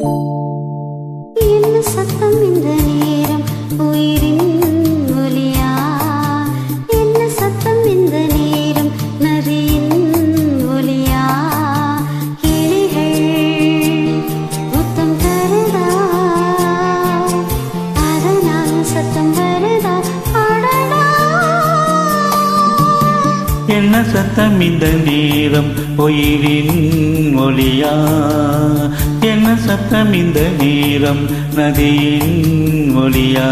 என்ன சத்தம் இந்த நேரம் உயிரின் என்ன சத்தம் இந்த நேரம்? உயிரின் ஒளியா? என்ன சத்தம் இந்த நேரம்? நதியின் ஒளியா?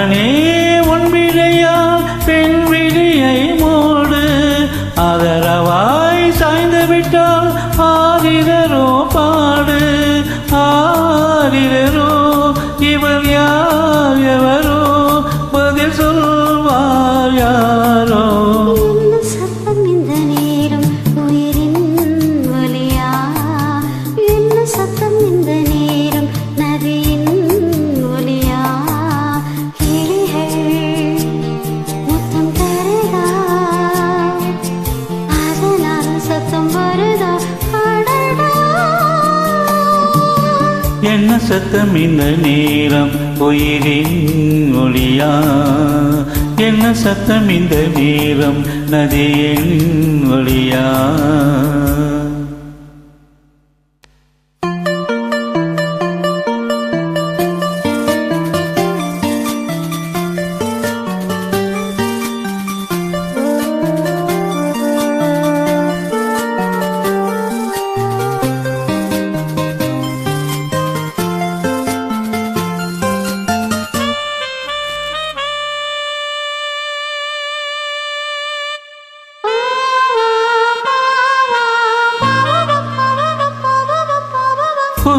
மன்னவனே என்ன சத்தம் இந்த நேரம்? உயிரின் ஒளியா? என்ன சத்தம் இந்த நேரம்? நதியின் ஒளியா?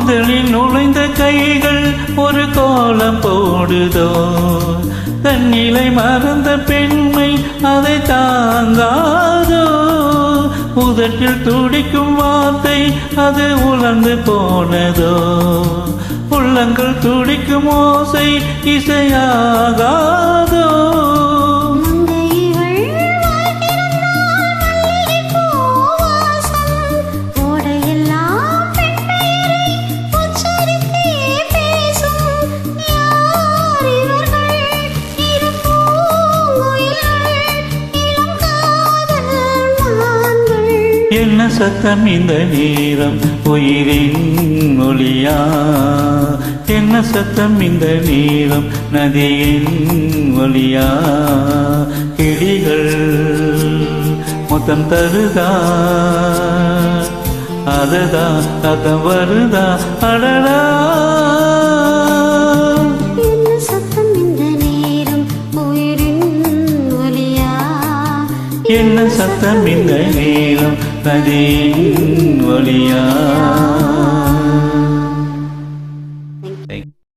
புதலில் நுழைந்த கைகள் ஒரு கோலம் போடுதோ? தன்னிலை மறந்த பெண்மை அதை தாங்காதோ? உதட்டில் துடிக்கும் வார்த்தை அது உலர்ந்து போனதோ? உள்ளங்கள் துடிக்கும் ஓசை இசையாகாதோ? என்ன சத்தம் இந்த நேரம்? உயிரின் ஒளியா? என்ன சத்தம் இந்த நேரம்? நதியின் ஒளியா? கிளிகள் மொத்தம் தருதா? அதுதா சத்தம் வருதா? அடடா! சத்தம் இந்த நேரம் நதியின் ஒளியா